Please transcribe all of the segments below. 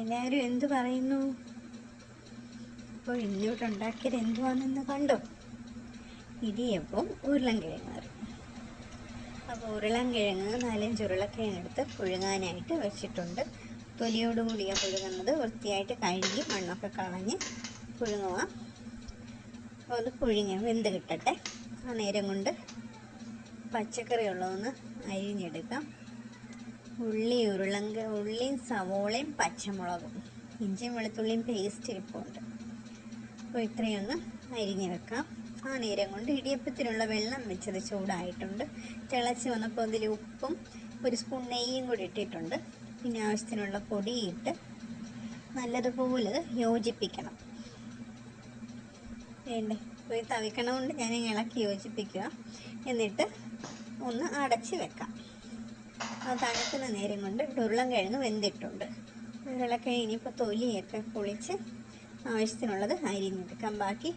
എല്ലാവരും എന്തു പറയുന്നു? അപ്പോൾ ഇന്നോട്ട് ഉണ്ടാക്കിയത് എന്തുവാണെന്ന് കണ്ടോ? ഇടിയപ്പം ഉരുളൻകിഴങ്ങ്. കറി അപ്പോൾ ഉരുളൻകിഴങ്ങ് നാലഞ്ച് ഉരുളക്കിഴങ്ങ് എടുത്ത് പുഴുങ്ങാനായിട്ട് വെച്ചിട്ടുണ്ട്. തൊലിയോടുകൂടിയാണ് പുഴുങ്ങുന്നത് വൃത്തിയായിട്ട് കഴുകി മണ്ണൊക്കെ കളഞ്ഞ് പുഴുങ്ങുക അപ്പോൾ അത് പുഴുങ്ങി വെന്ത് കിട്ടട്ടെ. ആ നേരം കൊണ്ട് പച്ചക്കറി ഉള്ളതൊന്ന് അരിഞ്ഞെടുക്കാം. ഉള്ളി ഉരുളങ്ക ഉള്ളിയും സവോളയും പച്ചമുളകും ഇഞ്ചിയും വെളുത്തുള്ളിയും പേസ്റ്റ് ഇരിപ്പുണ്ട് അപ്പോൾ ഇത്രയൊന്ന് അരിഞ്ഞ് വെക്കാം. ആ നേരം കൊണ്ട് ഇടിയപ്പത്തിനുള്ള വെള്ളം വെച്ചത് ചൂടായിട്ടുണ്ട്. തിളച്ച് വന്നപ്പോൾ അതിൽ ഉപ്പും ഒരു സ്പൂൺ നെയ്യും കൂടി ഇട്ടിട്ടുണ്ട്. പിന്നെ ആവശ്യത്തിനുള്ള പൊടിയിട്ട് നല്ലതുപോലെ യോജിപ്പിക്കണം. വേണ്ടേ? പോയി തവിക്കണമുണ്ട് തവിക്കണ ഞാൻ ഇളക്കി യോജിപ്പിക്കുക. എന്നിട്ട് ഒന്ന് അടച്ച് വെക്കാം. അത് തണുക്കുന്ന നേരം കൊണ്ട് ഉരുളൻകിഴങ്ങ് വെന്തിട്ടുണ്ട്. ഉരുളക്കിഴങ്ങ് ഇനിയിപ്പോൾ തൊലിയൊക്കെ പൊളിച്ച് ആവശ്യത്തിനുള്ളത് അരിഞ്ഞെടുക്കാം. ബാക്കി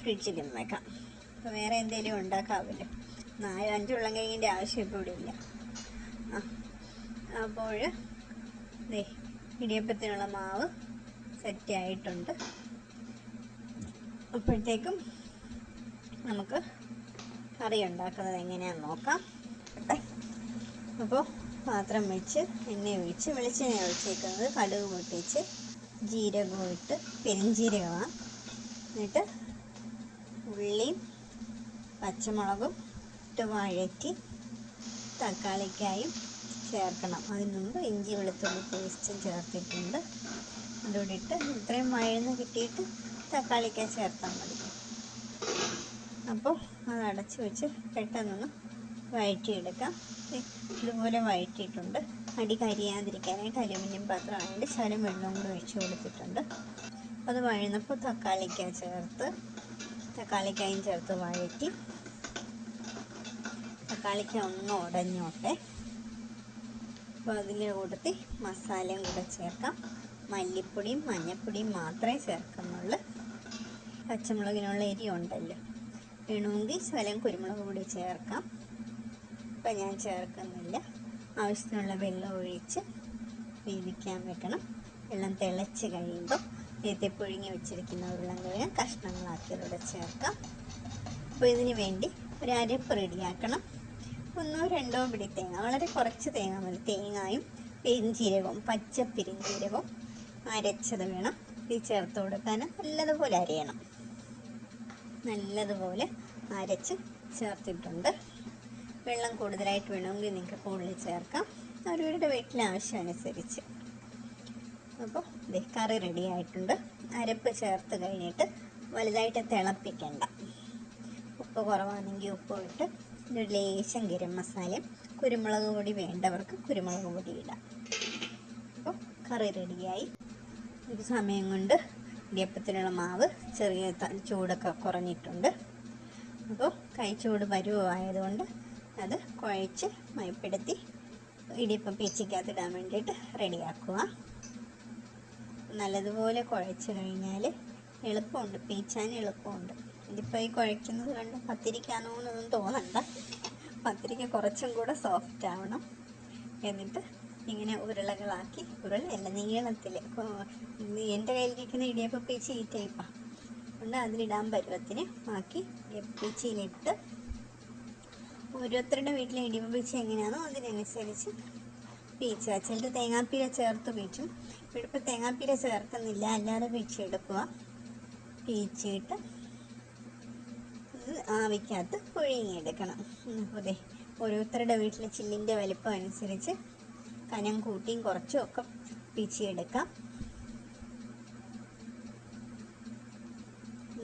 ഫ്രിഡ്ജിലും വെക്കാം. അപ്പോൾ വേറെ എന്തെങ്കിലും ഉണ്ടാക്കാവില്ല? നാല് അഞ്ച് ഉരുളൻകിഴങ്ങിന്റെ ആവശ്യം ഇപ്പോൾ ഇവിടെ ഇല്ല. ആ അപ്പോൾ ദേ ഇടിയപ്പത്തിനുള്ള മാവ് സെറ്റ് ആയിട്ടുണ്ട് അപ്പോഴത്തേക്കും നമുക്ക് കറി ഉണ്ടാക്കുന്നത് എങ്ങനെയാണെന്ന് നോക്കാം. അപ്പോൾ പാത്രം വെച്ച് എണ്ണ ഒഴിച്ച് വെളിച്ചെണ്ണ ഒഴിച്ചേക്കുന്നത് കടുക് പൊട്ടിച്ച് ജീരകവും ഇട്ട് പെരിഞ്ജീരകമാണ് എന്നിട്ട് ഉള്ളിയും പച്ചമുളകും ഇട്ട് വഴറ്റി തക്കാളിക്കായും ചേർക്കണം. അതിന് മുമ്പ് ഇഞ്ചി വെളുത്തുള്ളി പേസ്റ്റും ചേർത്തിട്ടുണ്ട്. അതുകൂടി ഇട്ട് ഇത്രയും വഴന്ന് കിട്ടിയിട്ട് തക്കാളിക്കായി ചേർത്താൽ മതി. അപ്പോൾ അത് അടച്ച് വെച്ച് പെട്ടെന്നൊന്ന് വഴറ്റിയെടുക്കാം. ഇതുപോലെ വഴറ്റിയിട്ടുണ്ട്. അടി കരിയാതിരിക്കാനായിട്ട് അലുമിനിയം പാത്രമായതുകൊണ്ട് ശകലം വെള്ളം കൂടി ഒഴിച്ചു കൊടുത്തിട്ടുണ്ട്. അത് വഴുന്നപ്പോൾ തക്കാളിക്ക ചേർത്ത് തക്കാളിക്കായും ചേർത്ത് വഴറ്റി. തക്കാളിക്ക ഒന്ന് ഉടഞ്ഞോട്ടെ. അപ്പോൾ അതിന്റെ കൂട്ടത്തിൽ മസാലയും കൂടെ ചേർക്കാം. മല്ലിപ്പൊടിയും മഞ്ഞൾപ്പൊടിയും മാത്രമേ ചേർക്കുന്നുള്ളൂ. പച്ചമുളകിനുള്ള എരി ഉണ്ടല്ലോ വേണമെങ്കിൽ ശകലം കുരുമുളക് കൂടി ചേർക്കാം. ഇപ്പം ഞാൻ ചേർക്കുന്നില്ല. ആവശ്യത്തിനുള്ള വെള്ളം ഒഴിച്ച് വേവിക്കാൻ വെക്കണം. വെള്ളം തിളച്ച് കഴിയുമ്പോൾ നേരത്തെ പുഴുങ്ങി വെച്ചിരിക്കുന്ന ഉരുളൻകിഴങ്ങ് കഷ്ണങ്ങളാക്കിയതോടെ ചേർക്കാം. അപ്പോൾ ഇതിന് വേണ്ടി ഒരു അരപ്പ് റെഡിയാക്കണം. ഒന്നോ രണ്ടോ പിടി തേങ്ങ വളരെ കുറച്ച് തേങ്ങ മതി. തേങ്ങായും പെരിഞ്ചീരകവും പച്ച പെരിഞ്ചീരകവും അരച്ചത് വേണം. ഇത് ചേർത്ത് കൊടുക്കാൻ നല്ലതുപോലെ അരയണം. നല്ലതുപോലെ അരച്ച് ചേർത്തിട്ടുണ്ട്. വെള്ളം കൂടുതലായിട്ട് വേണമെങ്കിൽ നിങ്ങൾക്ക് കൂടുതൽ ചേർക്കാം. അവരവരുടെ വീട്ടിലെ ആവശ്യമനുസരിച്ച് അപ്പോൾ ഇതേ കറി റെഡി ആയിട്ടുണ്ട്. അരപ്പ് ചേർത്ത് കഴിഞ്ഞിട്ട് വലുതായിട്ട് തിളപ്പിക്കണ്ട. ഉപ്പ് കുറവാണെങ്കിൽ ഉപ്പ് ഇട്ട് ഒരു ലേശം ഗരം മസാലയും കുരുമുളക് പൊടി വേണ്ടവർക്ക് കുരുമുളക് പൊടി ഇടാം. അപ്പോൾ കറി റെഡിയായി ഒരു സമയം കൊണ്ട് ഇടിയപ്പത്തിനുള്ള മാവ് ചെറിയ ചൂടൊക്കെ കുറഞ്ഞിട്ടുണ്ട്. അപ്പോൾ കൈ ചൂട് പരുവമായതുകൊണ്ട് അത് കുഴച്ച് മയപ്പെടുത്തി ഇടിയപ്പം പീച്ചിക്കകത്തിടാൻ വേണ്ടിയിട്ട് റെഡിയാക്കുക. നല്ലതുപോലെ കുഴച്ച് കഴിഞ്ഞാൽ എളുപ്പമുണ്ട് പീച്ചാൻ എളുപ്പമുണ്ട്. ഇതിപ്പോൾ ഈ കുഴയ്ക്കുന്നത് കണ്ട് പത്തിരിക്കാനോ എന്നൊന്നും തോന്നണ്ട. പത്തിരിക്ക കുറച്ചും കൂടെ സോഫ്റ്റ് ആവണം. എന്നിട്ട് ഇങ്ങനെ ഉരുളകളാക്കി ഉരുള അല്ല നീളത്തിൽ എന്റെ കയ്യിലിരിക്കുന്ന ഇടിയപ്പം പീച്ച് ഈ ടൈപ്പാണ് അതുകൊണ്ട് അതിലിടാൻ പരുവത്തിന് ആക്കി ഇടിയപ്പീച്ചിയിലിട്ട് ഓരോരുത്തരുടെ വീട്ടിലെ ഇടിയപ്പം പീച്ച് എങ്ങനെയാണോ അതിനനുസരിച്ച് പീച്ച ചിലത് തേങ്ങാപ്പീര ചേർത്ത് പീച്ചും. ഇവിടെ ഇപ്പോൾ തേങ്ങാപ്പീര ചേർക്കുന്നില്ല. അല്ലാതെ പീച്ചെടുക്കുക. പീച്ചിട്ട് ഇത് ആവിക്കകത്ത് പുഴുങ്ങിയെടുക്കണം. അതെ ഓരോരുത്തരുടെ വീട്ടിലെ ചില്ലിന്റെ വലിപ്പം അനുസരിച്ച് കനം കൂട്ടിയും കുറച്ചും ഒക്കെ പീച്ചിയെടുക്കാം.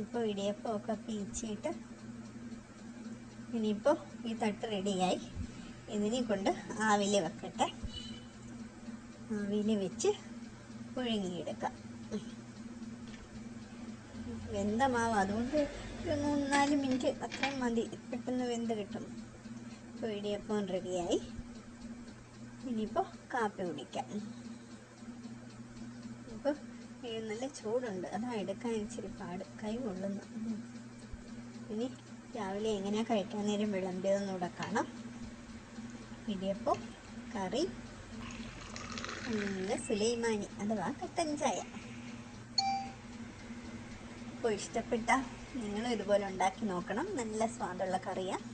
ഇപ്പോൾ ഇടിയപ്പമൊക്കെ പീച്ചിട്ട് ഇനിയിപ്പോൾ ഈ തട്ട് റെഡിയായി. ഇതിനെ കൊണ്ട് ആവിൽ വെക്കട്ടെ. ആവിയിൽ വെച്ച് പുഴുങ്ങിയെടുക്കാം. വെന്ത മാവ്. അതുകൊണ്ട് മൂന്ന് നാല് മിനിറ്റ് അത്രയും മതി. പെട്ടെന്ന് വെന്ത് കിട്ടും. ഇപ്പോൾ ഇടിയപ്പം റെഡിയായി. ഇനിയിപ്പോൾ കാപ്പി കുടിക്കാം. ഇപ്പോൾ നല്ല ചൂടുണ്ട്. അതാ എടുക്കാൻ ഇച്ചിരി പാട്. കൈ കൊള്ളുന്നു. ഇനി രാവിലെ എങ്ങനെയാ കഴിക്കാൻ നേരം വിളമ്പിയതെന്നൂടെ കാണാം. ഇടിയപ്പം കറി നല്ല സുലൈമാനി അഥവാ കട്ടൻ ചായ. അപ്പോൾ ഇഷ്ടപ്പെട്ട നിങ്ങളും ഇതുപോലെ ഉണ്ടാക്കി നോക്കണം. നല്ല സ്വാദുള്ള കറിയാണ്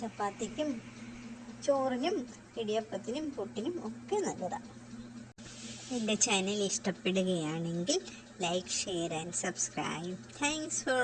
ചപ്പാത്തിക്കും ചോറിനും ഇടിയപ്പത്തിനും പുട്ടിനും ഒക്കെ നല്ലതാണ് എന്റെ ചാനൽ ഇഷ്ടപ്പെടുകയാണെങ്കിൽ like share and subscribe thanks for